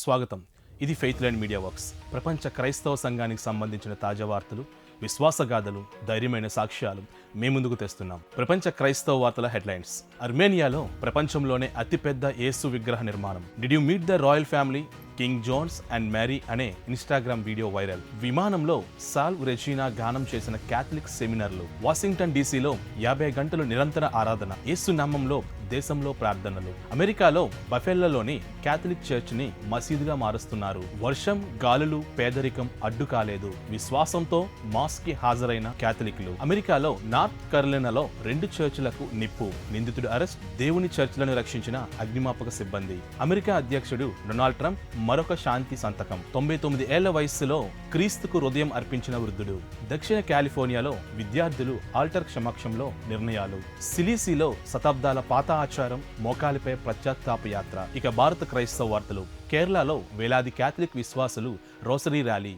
స్వాగతం. ఇది faith line media works. ప్రపంచ క్రైస్తవ సంఘానికి సంబంధించిన తాజా వార్తలు విశ్వాసగాథలు ధైర్యమైన సాక్ష్యాలు మీ ముందుకు తెస్తున్నాం. ప్రపంచ క్రైస్తవ వార్తల హెడ్లైన్స్. అర్మేనియాలో ప్రపంచంలోనే అతిపెద్ద యేసు విగ్రహ నిర్మాణం. Did you meet the royal family king Jones and Mary అనే ఇన్స్టాగ్రామ్ వీడియో వైరల్. విమానంలో సాల్వ్ రెజీనా గానం చేసిన క్యాథలిక్ సెమినార్లు. వాషింగ్టన్ డీసీలో యాభై గంటలు నిరంతర ఆరాధన. యేసు నామంలో దేశంలో ప్రార్థనలు. అమెరికాలో బఫెల్లలోని క్యాథలిక్ చర్చ్ని మసీదుగా మారుస్తున్నారు. వర్షం గాలులు పేదరికం అడ్డు కాలేదు. విశ్వాసంతో మాస్కి హాజరైన క్యాథలిక్లు. అమెరికాలో నార్త్ కరోలినాలో రెండు చర్చిలకు నిప్పు. నిందితుడు అరెస్ట్ దేవుని చర్చిలను రక్షించిన అగ్నిమాపక సిబ్బంది. అమెరికా అధ్యక్షుడు డొనాల్డ్ ట్రంప్ మరొక శాంతి సంతకం. తొంభై తొమ్మిది ఏళ్ళ వయస్సులో క్రీస్తుకు హృదయం అర్పించిన వృద్ధుడు. దక్షిణ కాలిఫోర్నియాలో విద్యార్థులు ఆల్టర్ సమక్షంలో నిర్ణయాలు. సిలీసీలో శతాబ్దాల పాత ఆచారం మోకాలిపై ప్రత్యాత్తాప యాత్ర ఇక భారత క్రైస్తవ వార్తలు. కేరళలో వేలాది క్యాథలిక్ విశ్వాసులు రోసరీ ర్యాలీ.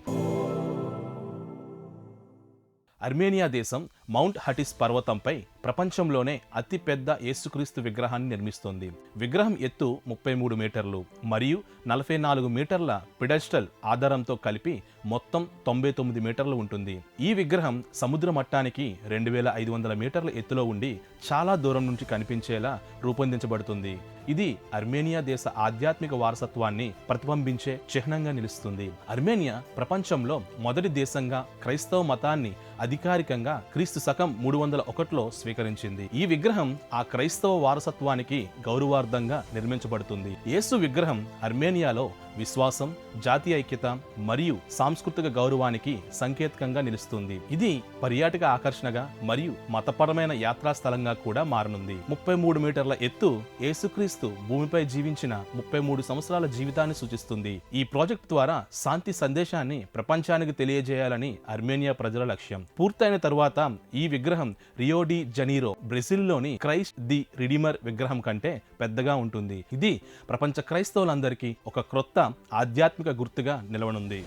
అర్మేనియా దేశం మౌంట్ హటిస్ పర్వతంపై ప్రపంచంలోనే అతిపెద్ద యేసుక్రీస్తు విగ్రహాన్ని నిర్మిస్తోంది. విగ్రహం ఎత్తు ముప్పై మూడు మీటర్లు మరియు నలభై నాలుగు మీటర్ల పిడస్టల్ ఆధారంతో కలిపి మొత్తం తొంభై తొమ్మిది మీటర్లు ఉంటుంది. ఈ విగ్రహం సముద్ర మట్టానికి రెండు వేల ఐదు వందల మీటర్ల ఎత్తులో ఉండి చాలా దూరం నుంచి కనిపించేలా రూపొందించబడుతుంది. ఇది అర్మేనియా దేశ ఆధ్యాత్మిక వారసత్వాన్ని ప్రతిబింబించే చిహ్నంగా నిలుస్తుంది. అర్మేనియా ప్రపంచంలో మొదటి దేశంగా క్రైస్తవ మతాన్ని అధికారికంగా క్రీస్తు శకం మూడు వందల ఒకటిలో స్వీకరించింది ఈ విగ్రహం ఆ క్రైస్తవ వారసత్వానికి గౌరవార్థంగా నిర్మించబడుతుంది యేసు విగ్రహం అర్మేనియాలో విశ్వాసం జాతీయ ఐక్యత మరియు సాంస్కృతిక గౌరవానికి సంకేతకంగా నిలుస్తుంది. ఇది పర్యాటక ఆకర్షణగా మరియు మతపరమైన యాత్రా స్థలంగా కూడా మారనుంది. ముప్పై మూడు మీటర్ల ఎత్తు యేసుక్రీస్తు భూమిపై జీవించిన ముప్పై మూడు సంవత్సరాల జీవితాన్ని సూచిస్తుంది. ఈ ప్రాజెక్ట్ ద్వారా శాంతి సందేశాన్ని ప్రపంచానికి తెలియజేయాలని అర్మేనియా ప్రజల లక్ష్యం. పూర్తయిన తరువాత ఈ విగ్రహం రియోడి జనీరో బ్రెజిల్లోని క్రైస్ట్ ది రిడిమర్ విగ్రహం కంటే పెద్దగా ఉంటుంది. ఇది ప్రపంచ క్రైస్తవులందరికీ ఒక క్రొత్త ఆధ్యాత్మిక గుర్తుగా నిలవనుంది.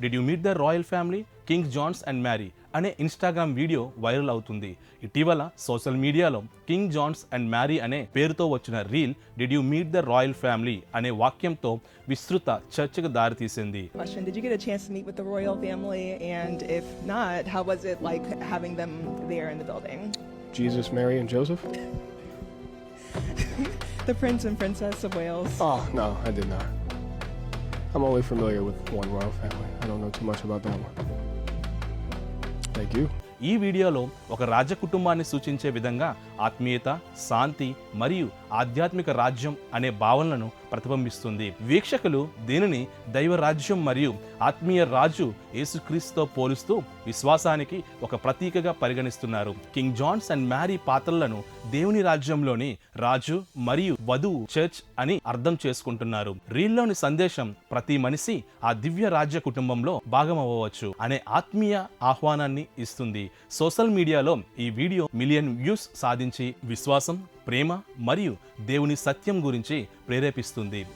Did you meet the royal family king Johns and Mary అనే ఇన్స్టాగ్రామ్ వీడియో వైరల్ అవుతుంది. ఇటీవల సోషల్ మీడియాలో కింగ్ జాన్స్ అండ్ మ్యారీ అనే పేరుతో వచ్చిన reel did you meet the royal family అనే వాక్యంతో విస్తృత చర్చకు దారితీసింది. The Prince and Princess of Wales. Oh, no, I did not. I'm only familiar with one royal family. I don't know too much about that one. Thank you. ఈ వీడియోలో ఒక రాజకుటుంబాన్ని సూచించే విధంగా ఆత్మీయత శాంతి మరియు ఆధ్యాత్మిక రాజ్యం అనే భావనలను ప్రతిబింబిస్తుంది. వీక్షకులు దీనిని దైవ రాజ్యం మరియు ఆత్మీయ రాజు యేసుక్రీస్తుతో పోలుస్తూ విశ్వాసానికి ఒక ప్రతీకగా పరిగణిస్తున్నారు. కింగ్ జాన్స్ అండ్ మ్యారీ పాత్రలను దేవుని రాజ్యంలోని రాజు మరియు వధువు చర్చ్ అని అర్థం చేసుకుంటున్నారు. రీల్లోని సందేశం ప్రతి మనిషి ఆ దివ్య రాజ్య కుటుంబంలో భాగం అవ్వవచ్చు అనే ఆత్మీయ ఆహ్వానాన్ని ఇస్తుంది. సోషల్ మీడియాలో ఈ వీడియో మిలియన్ వ్యూస్ సాధించి విశ్వాసం ప్రేమ మరియు దేవుని సత్యం గురించి ప్రేరేపిస్తుంది.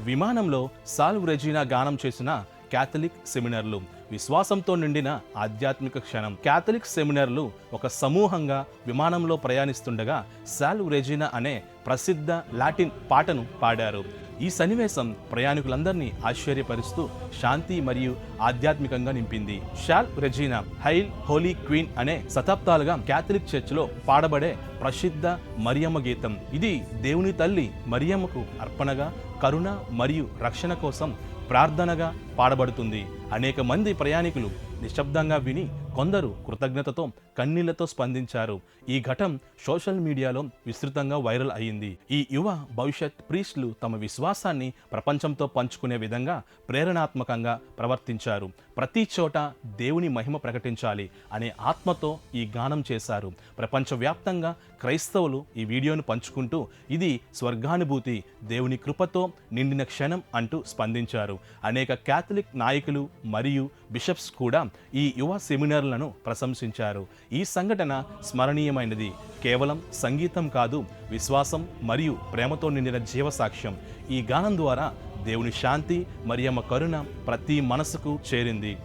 విమానంలో సాల్వ్ రెజీనా గానం చేసిన క్యాథలిక్ సెమినార్లు విశ్వాసంతో నిండిన ఆధ్యాత్మిక క్షణం. క్యాథలిక్ సెమినార్లు ఒక సమూహంగా విమానంలో ప్రయాణిస్తుండగా సాల్వ్ రెజీనా అనే ప్రసిద్ధ లాటిన్ పాటను పాడారు. ఈ సన్నివేశం ప్రయాణికులందరినీ ఆశ్చర్యపరుస్తూ శాంతి మరియు ఆధ్యాత్మికంగా నింపింది. Salve Regina hail holy queen అనే శతాబ్దాలుగా క్యాథలిక్ చర్చ్లో పాడబడే ప్రసిద్ధ మరియమ్మ గీతం. ఇది దేవుని తల్లి మరియమ్మకు అర్పణగా కరుణ మరియు రక్షణ కోసం ప్రార్థనగా పాడబడుతుంది. అనేక మంది ప్రయాణికులు నిశ్శబ్దంగా విని కొందరు కృతజ్ఞతతో కన్నీళ్ళతో స్పందించారు. ఈ ఘటం సోషల్ మీడియాలో విస్తృతంగా వైరల్ అయ్యింది. ఈ యువ భవిష్యత్ ప్రీస్టులు తమ విశ్వాసాన్ని ప్రపంచంతో పంచుకునే విధంగా ప్రేరణాత్మకంగా ప్రవర్తించారు. ప్రతి చోట దేవుని మహిమ ప్రకటించాలి అనే ఆత్మతో ఈ గానం చేశారు. ప్రపంచవ్యాప్తంగా క్రైస్తవులు ఈ వీడియోను పంచుకుంటూ ఇది స్వర్గానుభూతి దేవుని కృపతో నిండిన క్షణం అంటూ స్పందించారు. అనేక క్యాథలిక్ నాయకులు మరియు బిషప్స్ కూడా ఈ యువ సెమినార్ సెమినార్లను ప్రశంసించారు. ఈ సంఘటన స్మరణీయమైనది. కేవలం సంగీతం కాదు విశ్వాసం మరియు ప్రేమతో నిండిన జీవసాక్ష్యం. ఈ గానం ద్వారా దేవుని శాంతి మరియమ్మ కరుణ ప్రతి మనసుకు చేరింది.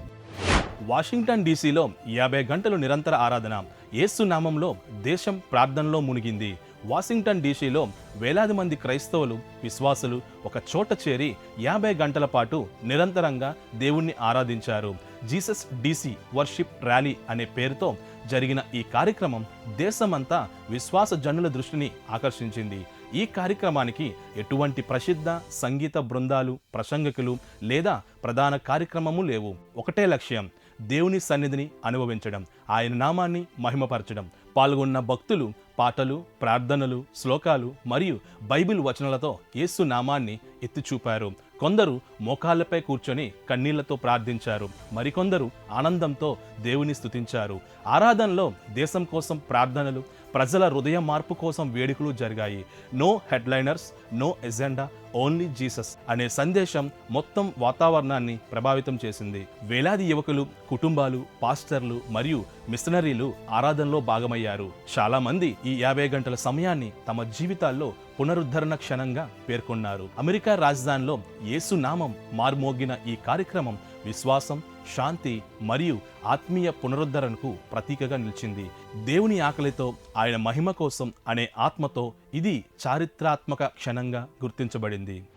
వాషింగ్టన్ డీసీలో యాభై గంటలు నిరంతర ఆరాధన. ఏసు నామంలో దేశం ప్రార్థనలో మునిగింది. వాషింగ్టన్ డీసీలో వేలాది మంది క్రైస్తవులు విశ్వాసులు ఒక చోట చేరి యాభై గంటల పాటు నిరంతరంగా దేవుణ్ణి ఆరాధించారు. జీసస్ డీసీ వర్షిప్ ర్యాలీ అనే పేరుతో జరిగిన ఈ కార్యక్రమం దేశమంతా విశ్వాస జనుల దృష్టిని ఆకర్షించింది. ఈ కార్యక్రమానికి ఎటువంటి ప్రసిద్ధ సంగీత బృందాలు ప్రసంగికులు లేదా ప్రధాన కార్యక్రమము లేవు. ఒకటే లక్ష్యం దేవుని సన్నిధిని అనుభవించడం ఆయన నామాన్ని మహిమపరచడం. పాల్గొన్న భక్తులు పాటలు ప్రార్థనలు శ్లోకాలు మరియు బైబిల్ వచనాలతో యేసు నామాన్ని ఎత్తిచూపారు. కొందరు మోకాళ్ళపై కూర్చొని కన్నీళ్ళతో ప్రార్థించారు. మరికొందరు ఆనందంతో దేవుని స్తుతించారు. ఆరాధనలో దేశం కోసం ప్రార్థనలు ప్రజల హృదయ మార్పు కోసం వేడుకలు జరిగాయి. No headliners no agenda only Jesus అనే సందేశం మొత్తం వాతావరణాన్ని ప్రభావితం చేసింది. వేలాది యువకులు కుటుంబాలు పాస్టర్లు మరియు మిషనరీలు ఆరాధనలో భాగమయ్యారు. చాలా మంది ఈ యాభై గంటల సమయాన్ని తమ జీవితాల్లో పునరుద్ధరణ క్షణంగా పేర్కొన్నారు. అమెరికా రాజధానిలో యేసు నామం మార్మోగిన ఈ కార్యక్రమం విశ్వాసం శాంతి మరియు ఆత్మీయ పునరుద్ధరణకు ప్రతీకగా నిలిచింది. దేవుని ఆకలితో ఆయన మహిమ కోసం అనే ఆత్మతో ఇది చారిత్రాత్మక క్షణంగా గుర్తించబడింది.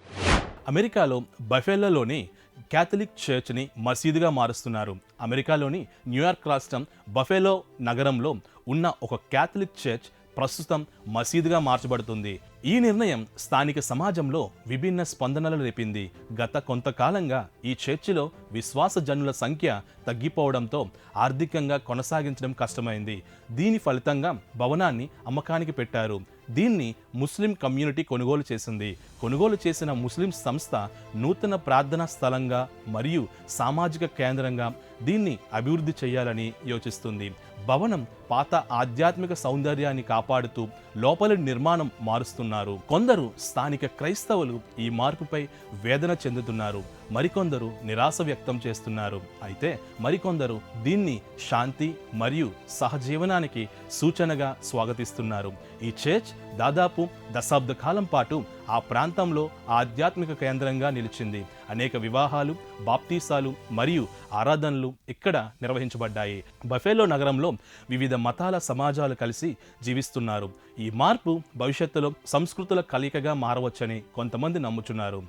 అమెరికాలో బఫెల్లోని క్యాథలిక్ చర్చ్ని మసీదుగా మారుస్తున్నారు. అమెరికాలోని న్యూయార్క్ రాష్ట్రం బఫెలో నగరంలో ఉన్న ఒక క్యాథలిక్ చర్చ్ ప్రస్తుతం మసీదుగా మార్చబడుతుంది. ఈ నిర్ణయం స్థానిక సమాజంలో విభిన్న స్పందనలు రేపింది. గత కొంతకాలంగా ఈ చర్చిలో విశ్వాసజనుల సంఖ్య తగ్గిపోవడంతో ఆర్థికంగా కొనసాగించడం కష్టమైంది. దీని ఫలితంగా భవనాన్ని అమ్మకానికి పెట్టారు. దీన్ని ముస్లిం కమ్యూనిటీ కొనుగోలు చేసింది. కొనుగోలు చేసిన ముస్లిం సంస్థ నూతన ప్రార్థనా స్థలంగా మరియు సామాజిక కేంద్రంగా దీన్ని అభివృద్ధి చేయాలని యోచిస్తుంది. భవనం పాత ఆధ్యాత్మిక సౌందర్యాన్ని కాపాడుతూ లోపలి నిర్మాణం మారుస్తున్నారు. కొందరు స్థానిక క్రైస్తవులు ఈ మార్పుపై వేదన చెందుతున్నారు. మరికొందరు నిరాశ వ్యక్తం చేస్తున్నారు. అయితే మరికొందరు దీన్ని శాంతి మరియు సహజీవనానికి సూచనగా స్వాగతిస్తున్నారు. ఈ చర్చ్ దాదాపు దశాబ్ద కాలం పాటు ఆ ప్రాంతంలో ఆధ్యాత్మిక కేంద్రంగా నిలిచింది. అనేక వివాహాలు బాప్తీసాలు మరియు ఆరాధనలు ఇక్కడ నిర్వహించబడ్డాయి. బఫేలో నగరంలో వివిధ మతాల సమాజాలు కలిసి జీవిస్తున్నారు. ఈ మార్పు భవిష్యత్తులో సంస్కృతుల కలయికగా మారవచ్చని కొంతమంది నమ్ముచున్నారు.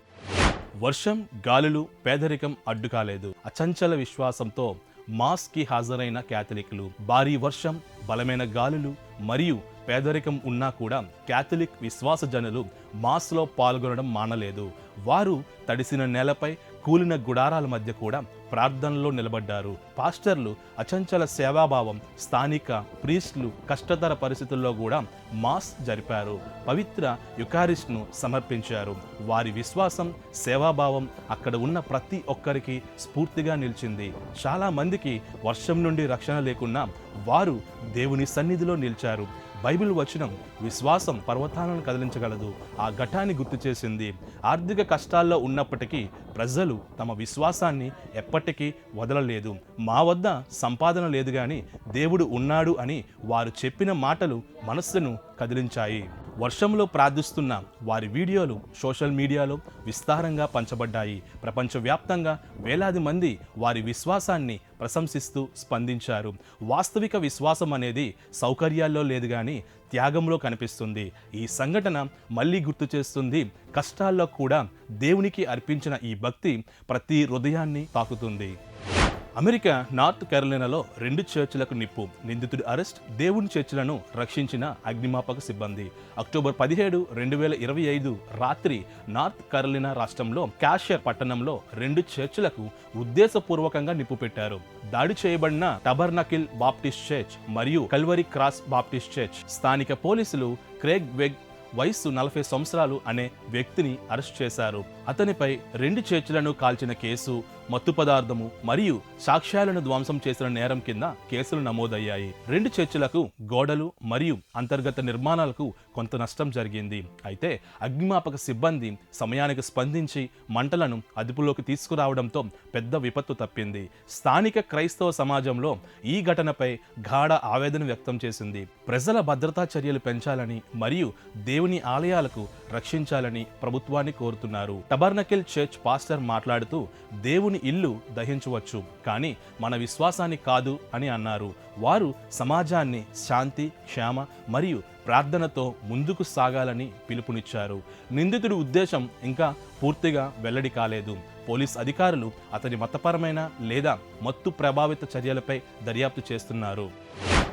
వర్షం గాలులు పేదరికం అడ్డుకాలేదు. అచంచల విశ్వాసంతో మాస్కి హాజరైన క్యాథలిక్లు. భారీ వర్షం బలమైన గాలులు మరియు పేదరికం ఉన్నా కూడా క్యాథలిక్ విశ్వాస జనులు మాస్లో పాల్గొనడం మానలేదు. వారు తడిసిన నేలపై కూలిన గుడారాల మధ్య కూడా ప్రార్థనలో నిలబడ్డారు. పాస్టర్లు అచంచల సేవాభావం స్థానిక ప్రీస్టులు కష్టతర పరిస్థితుల్లో కూడా మాస్ జరిపారు. పవిత్ర యుకారిస్ట్ను సమర్పించారు. వారి విశ్వాసం సేవాభావం అక్కడ ఉన్న ప్రతి ఒక్కరికి స్ఫూర్తిగా నిలిచింది. చాలామందికి వర్షం నుండి రక్షణ లేకున్నా వారు దేవుని సన్నిధిలో నిలిచారు. బైబిల్ వచనం విశ్వాసం పర్వతాలను కదిలించగలదు. ఆ ఘటాన్ని గుర్తు చేసింది. ఆర్థిక కష్టాల్లో ఉన్నప్పటికీ ప్రజలు తమ విశ్వాసాన్ని ఎప్పటికీ వదలలేదు. మా వద్ద సంపాదన లేదు కానీ దేవుడు ఉన్నాడు అని వారు చెప్పిన మాటలు మనస్సును కదిలించాయి. వర్షంలో ప్రార్థిస్తున్న వారి వీడియోలు సోషల్ మీడియాలో విస్తారంగా పంచబడ్డాయి. ప్రపంచవ్యాప్తంగా వేలాది మంది వారి విశ్వాసాన్ని ప్రశంసిస్తూ స్పందించారు. వాస్తవిక విశ్వాసం అనేది సౌకర్యాల్లో లేదు కానీ త్యాగంలో కనిపిస్తుంది. ఈ సంఘటన మళ్ళీ గుర్తు చేస్తుంది కష్టాల్లో కూడా దేవునికి అర్పించిన ఈ భక్తి ప్రతి హృదయాన్ని తాకుతుంది. అమెరికా నార్త్ కెరలినాలో రెండు చర్చిలకు నిప్పు నిందితుడి అరెస్ట్ దేవుని చర్చిలను రక్షించిన అగ్నిమాపక సిబ్బంది. అక్టోబర్ పదిహేడు రెండు వేల ఇరవై ఐదు రాత్రి నార్త్ కెరలినా రాష్ట్రంలో క్యాషర్ పట్టణంలో రెండు చర్చిలకు ఉద్దేశపూర్వకంగా నిప్పు పెట్టారు. దాడి చేయబడిన టబర్నకిల్ బాప్టిస్ట్ చర్చ్ మరియు కల్వరి క్రాస్ బాప్టిస్ట్ చర్చ్. స్థానిక పోలీసులు క్రేగ్ వెగ్ వయస్సు నలభై సంవత్సరాలు అనే వ్యక్తిని అరెస్ట్ చేశారు. అతనిపై రెండు చర్చిలను కాల్చిన కేసు మత్తు పదార్థము మరియు సాక్ష్యాలను ధ్వంసం చేసిన నేరం కింద కేసులు నమోదయ్యాయి. రెండు చర్చిలకు గోడలు మరియు అంతర్గత నిర్మాణాలకు కొంత నష్టం జరిగింది. అయితే అగ్నిమాపక సిబ్బంది సమయానికి స్పందించి మంటలను అదుపులోకి తీసుకురావడంతో పెద్ద విపత్తు తప్పింది. స్థానిక క్రైస్తవ సమాజంలో ఈ ఘటనపై గాఢ ఆవేదన వ్యక్తం చేసింది. ప్రజల భద్రతా చర్యలు పెంచాలని మరియు దేవుని ఆలయాలకు రక్షించాలని ప్రభుత్వాన్ని కోరుతున్నారు. టబర్నకిల్ చర్చ్ పాస్టర్ మాట్లాడుతూ దేవుని ఇల్లు దహించవచ్చు కానీ మన విశ్వాసాన్ని కాదు అని అన్నారు. వారు సమాజాన్ని శాంతి క్షేమ మరియు ప్రార్థనతో ముందుకు సాగాలని పిలుపునిచ్చారు. నిందితుడి ఉద్దేశం ఇంకా పూర్తిగా వెల్లడి కాలేదు. పోలీస్ అధికారులు అతని మతపరమైన లేదా మత్తు ప్రభావిత చర్యలపై దర్యాప్తు చేస్తున్నారు.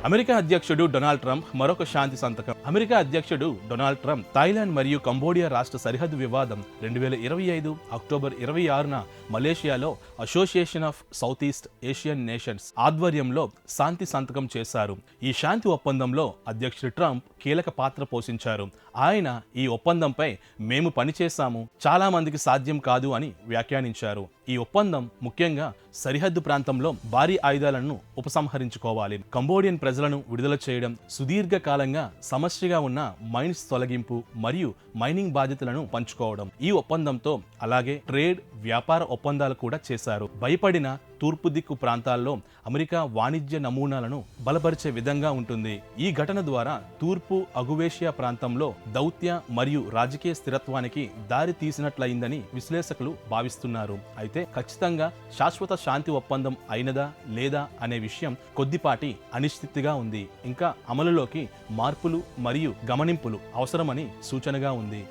అమెరికా అధ్యక్షుడు డొనాల్డ్ ట్రంప్ మరొక శాంతి సంతకం. అమెరికా అధ్యక్షుడు డొనాల్డ్ ట్రంప్ థాయిలాండ్ మరియు కంబోడియా రాష్ట్ర సరిహద్దు వివాదం రెండు వేల ఇరవై ఐదు అక్టోబర్ ఇరవై ఆరున మలేషియాలో Association of South East Asian Nations ఆధ్వర్యంలో శాంతి సంతకం చేశారు. ఈ శాంతి ఒప్పందంలో అధ్యక్షుడు ట్రంప్ కీలక పాత్ర పోషించారు. ఆయన ఈ ఒప్పందంపై మేము పనిచేశాము చాలా మందికి సాధ్యం కాదు అని వ్యాఖ్యానించారు. ఈ ఒప్పందం ముఖ్యంగా సరిహద్దు ప్రాంతంలో భారీ ఆయుధాలను ఉపసంహరించుకోవాలి. కంబోడియన్ ప్రజలను విడుదల చేయడం సుదీర్ఘకాలంగా సమస్యగా ఉన్న మైన్స్ తొలగింపు మరియు మైనింగ్ బాధ్యతలను పంచుకోవడం. ఈ ఒప్పందంతో అలాగే ట్రేడ్ వ్యాపార ఒప్పందాలు కూడా చేశారు. భయపడిన తూర్పు దిక్కు ప్రాంతాల్లో అమెరికా వాణిజ్య నమూనాలను బలపరిచే విధంగా ఉంటుంది. ఈ ఘటన ద్వారా తూర్పు అగువేషియా ప్రాంతంలో దౌత్య మరియు రాజకీయ స్థిరత్వానికి దారి తీసినట్లయిందని విశ్లేషకులు భావిస్తున్నారు. అయితే అయితే ఖచ్చితంగా శాశ్వత శాంతి ఒప్పందం అయినదా లేదా అనే విషయం కొద్దిపాటి అనిశ్చితిగా ఉంది. ఇంకా అమలులోకి మార్పులు మరియు గమనింపులు అవసరమని సూచనగా ఉంది.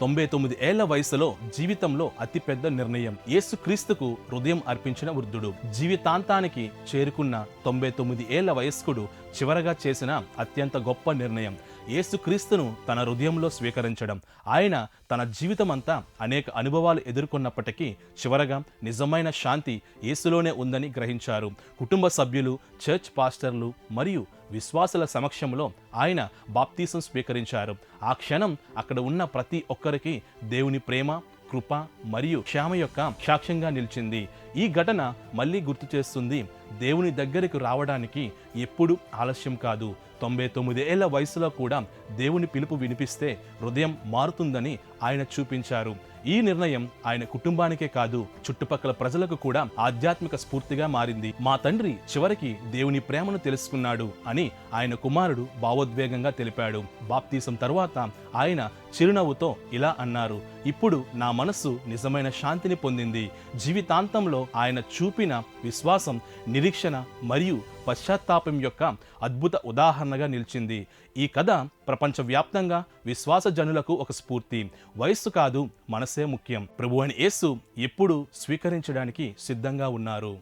తొంభై తొమ్మిది ఏళ్ళ వయసులో జీవితంలో అతిపెద్ద నిర్ణయం. యేసుక్రీస్తుకు హృదయం అర్పించిన వృద్ధుడు. జీవితాంతానికి చేరుకున్న తొంభై తొమ్మిది ఏళ్ళ వయస్కుడు చివరగా చేసిన అత్యంత గొప్ప నిర్ణయం. యేసుక్రీస్తును తన హృదయంలో స్వీకరించడం. ఆయన తన జీవితమంతా అనేక అనుభవాలు ఎదుర్కొన్నప్పటికీ చివరగా నిజమైన శాంతి యేసులోనే ఉందని గ్రహించారు. కుటుంబ సభ్యులు చర్చ్ పాస్టర్లు మరియు విశ్వాసుల సమక్షంలో ఆయన బాప్తీసం స్వీకరించారు. ఆ క్షణం అక్కడ ఉన్న ప్రతి ఒక్కరికి దేవుని ప్రేమ కృప మరియు క్షేమ యొక్క సాక్ష్యంగా నిలిచింది. ఈ ఘటన మళ్ళీ గుర్తు చేస్తుంది దేవుని దగ్గరికి రావడానికి ఎప్పుడు ఆలస్యం కాదు. తొంభై తొమ్మిది ఏళ్ళ వయసులో కూడా దేవుని పిలుపు వినిపిస్తే హృదయం మారుతుందని ఆయన చూపించారు. ఈ నిర్ణయం ఆయన కుటుంబానికే కాదు చుట్టుపక్కల ప్రజలకు కూడా ఆధ్యాత్మిక స్ఫూర్తిగా మారింది. మా తండ్రి చివరికి దేవుని ప్రేమను తెలుసుకున్నాడు అని ఆయన కుమారుడు భావోద్వేగంగా తెలిపాడు. బాప్తీసం తరువాత ఆయన చిరునవ్వుతో ఇలా అన్నారు ఇప్పుడు నా మనస్సు నిజమైన శాంతిని పొందింది. జీవితాంతంలో ఆయన చూపిన విశ్వాసం నిరీక్షణ మరియు పశ్చాత్తాపం యొక్క అద్భుత ఉదాహరణగా నిలిచింది. ఈ కథ ప్రపంచవ్యాప్తంగా విశ్వాస జనులకు ఒక స్ఫూర్తి. వయస్సు కాదు మనసే ముఖ్యం. ప్రభు అని యేసు ఎప్పుడు స్వీకరించడానికి సిద్ధంగా ఉన్నారు.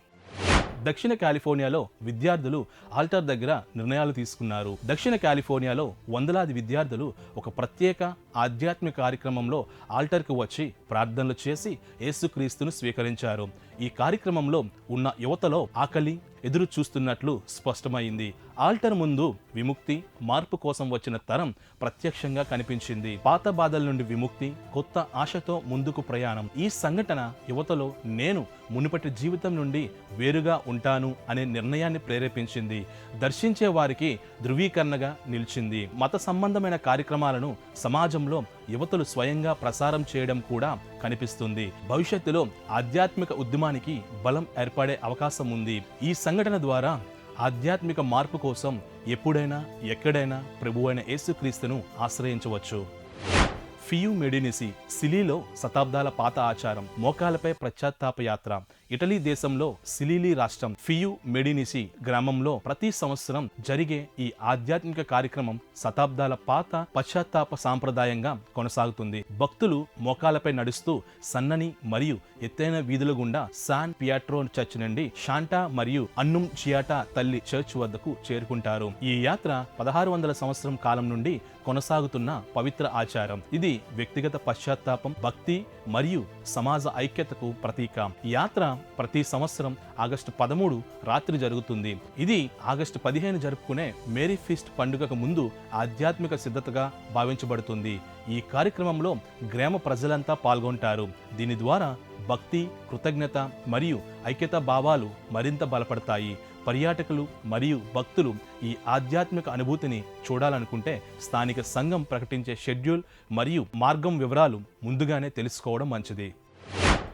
దక్షిణ కాలిఫోర్నియాలో విద్యార్థులు ఆల్టర్ దగ్గర నిర్ణయాలు తీసుకున్నారు. దక్షిణ కాలిఫోర్నియాలో వందలాది విద్యార్థులు ఒక ప్రత్యేక ఆధ్యాత్మిక కార్యక్రమంలో ఆల్టర్కు వచ్చి ప్రార్థనలు చేసి యేసుక్రీస్తును స్వీకరించారు. ఈ కార్యక్రమంలో ఉన్న యువతలో ఆకలి ఎదురు చూస్తున్నట్లు స్పష్టమైంది. ఆల్టర్ ముందు విముక్తి మార్పు కోసం వచ్చిన తరం ప్రత్యక్షంగా కనిపించింది. పాత బాధల నుండి విముక్తి కొత్త ఆశతో ముందుకు ప్రయాణం. ఈ సంఘటన యువతలో నేను మునుపటి జీవితం నుండి వేరుగా ఉంటాను అనే నిర్ణయాన్ని ప్రేరేపించింది. దర్శించే వారికి ధృవీకరణగా నిలిచింది. మత సంబంధమైన కార్యక్రమాలను సమాజంలో యువతలు స్వయంగా ప్రసారం చేయడం కూడా కనిపిస్తుంది. భవిష్యత్తులో ఆధ్యాత్మిక ఉద్యమానికి బలం ఏర్పడే అవకాశం ఉంది. ఈ సంఘటన ద్వారా ఆధ్యాత్మిక మార్పు కోసం ఎప్పుడైనా ఎక్కడైనా ప్రభువైన యేసుక్రీస్తును ఆశ్రయించవచ్చు. ఫియు మెడినిసి సిలీలో శతాబ్దాల పాత ఆచారం మోకాలపై ప్రత్యాత్తాప యాత్ర ఇటలీ దేశంలో సిలీలీ రాష్ట్రం ఫియు మెడినిసి గ్రామంలో ప్రతి సంవత్సరం జరిగే ఈ ఆధ్యాత్మిక కార్యక్రమం శతాబ్దాల పాత పశ్చాత్తాప సాంప్రదాయంగా కొనసాగుతుంది. భక్తులు మోకాలపై నడుస్తూ సన్నని మరియు ఎత్తైన వీధుల గుండా శాన్ పియాట్రో చర్చ్ నుండి షాంటా మరియు అన్నుం చియాటా తల్లి చర్చ్ వద్దకు చేరుకుంటారు. ఈ యాత్ర పదహారు వందల సంవత్సరం కాలం నుండి కొనసాగుతున్న పవిత్ర ఆచారం. ఇది వ్యక్తిగత పశ్చాత్తాపం భక్తి మరియు సమాజ ఐక్యతకు ప్రతీక. ఈ యాత్ర ప్రతి సంవత్సరం ఆగస్టు పదమూడు రాత్రి జరుగుతుంది. ఇది ఆగస్టు పదిహేను జరుపుకునే మేరీ ఫీస్ట్ పండుగకు ముందు ఆధ్యాత్మిక సిద్ధతగా భావించబడుతుంది. ఈ కార్యక్రమంలో గ్రామ ప్రజలంతా పాల్గొంటారు. దీని ద్వారా భక్తి కృతజ్ఞత మరియు ఐక్యత భావాలు మరింత బలపడతాయి. పర్యాటకులు మరియు భక్తులు ఈ ఆధ్యాత్మిక అనుభూతిని చూడాలనుకుంటే స్థానిక సంఘం ప్రకటించే షెడ్యూల్ మరియు మార్గం వివరాలు ముందుగానే తెలుసుకోవడం మంచిది.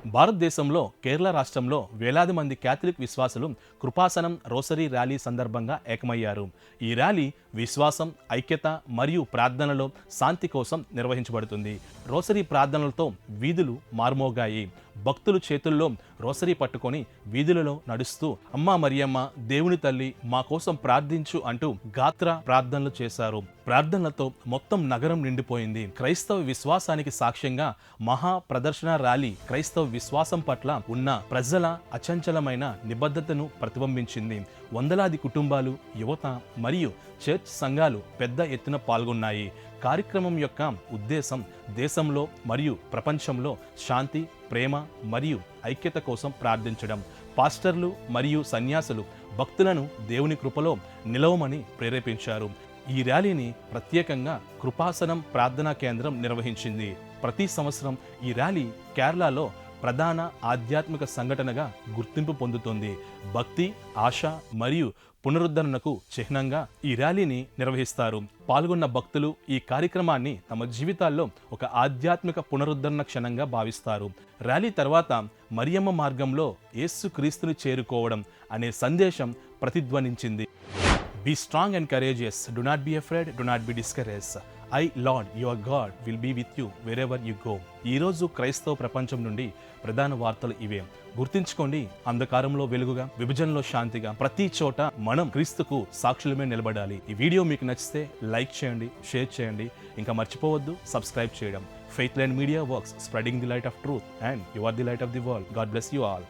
భారతదేశంలో కేరళ రాష్ట్రంలో వేలాది మంది క్యాథలిక్ విశ్వాసులు కృపాసనం రోసరీ ర్యాలీ సందర్భంగా ఏకమయ్యారు. ఈ ర్యాలీ విశ్వాసం ఐక్యత మరియు ప్రార్థనలో శాంతి కోసం నిర్వహించబడుతుంది. రోసరీ ప్రార్థనలతో వీధులు మార్మోగాయి. భక్తులు చేతుల్లో రోసరీ పట్టుకొని వీధులలో నడుస్తూ అమ్మా మరియమ్మ దేవుని తల్లి మా కోసం ప్రార్థించు అంటూ గాత్ర ప్రార్థనలు చేశారు. ప్రార్థనలతో మొత్తం నగరం నిండిపోయింది. క్రైస్తవ విశ్వాసానికి సాక్ష్యంగా మహా ప్రదర్శన ర్యాలీ క్రైస్తవ విశ్వాసం పట్ల ఉన్న ప్రజల అచంచలమైన నిబద్ధతను ప్రతిబింబించింది. వందలాది కుటుంబాలు యువత మరియు చర్చ్ సంఘాలు పెద్ద ఎత్తున పాల్గొన్నాయి. కార్యక్రమం యొక్క ఉద్దేశం దేశంలో మరియు ప్రపంచంలో శాంతి ప్రేమ మరియు ఐక్యత కోసం ప్రార్థించడం. పాస్టర్లు మరియు సన్యాసులు భక్తులను దేవుని కృపలో నిలవమని ప్రేరేపించారు. ఈ ర్యాలీని ప్రత్యేకంగా కృపాసనం ప్రార్థనా కేంద్రం నిర్వహించింది. ప్రతి సంవత్సరం ఈ ర్యాలీ కేరళలో ప్రధాన ఆధ్యాత్మిక సంఘటనగా గుర్తింపు పొందుతుంది. భక్తి ఆశ మరియు పునరుద్ధరణకు చిహ్నంగా ఈ ర్యాలీని నిర్వహిస్తారు. పాల్గొన్న భక్తులు ఈ కార్యక్రమాన్ని తమ జీవితాల్లో ఒక ఆధ్యాత్మిక పునరుద్ధరణ క్షణంగా భావిస్తారు. ర్యాలీ తర్వాత మరియమ్మ మార్గంలో యేసు క్రీస్తుని చేరుకోవడం అనే సందేశం ప్రతిధ్వనించింది. Be strong and courageous. Do not be afraid. Do not be discourage. I Lord your God will be with you wherever you go. ఈరోజు క్రైస్తవ ప్రపంచం నుండి ప్రధాన వార్తలు ఇవే. గుర్తించుకోండి అంధకారంలో వెలుగుగా విభజనలో శాంతిగా ప్రతి చోట మనం క్రీస్తుకు సాక్షులమే నిలబడాలి. ఈ వీడియో మీకు నచ్చితే లైక్ చేయండి షేర్ చేయండి. ఇంకా మర్చిపోవద్దు సబ్స్క్రైబ్ చేయడం. Faith line media works spreading the light of truth and you are the light of the world God bless you all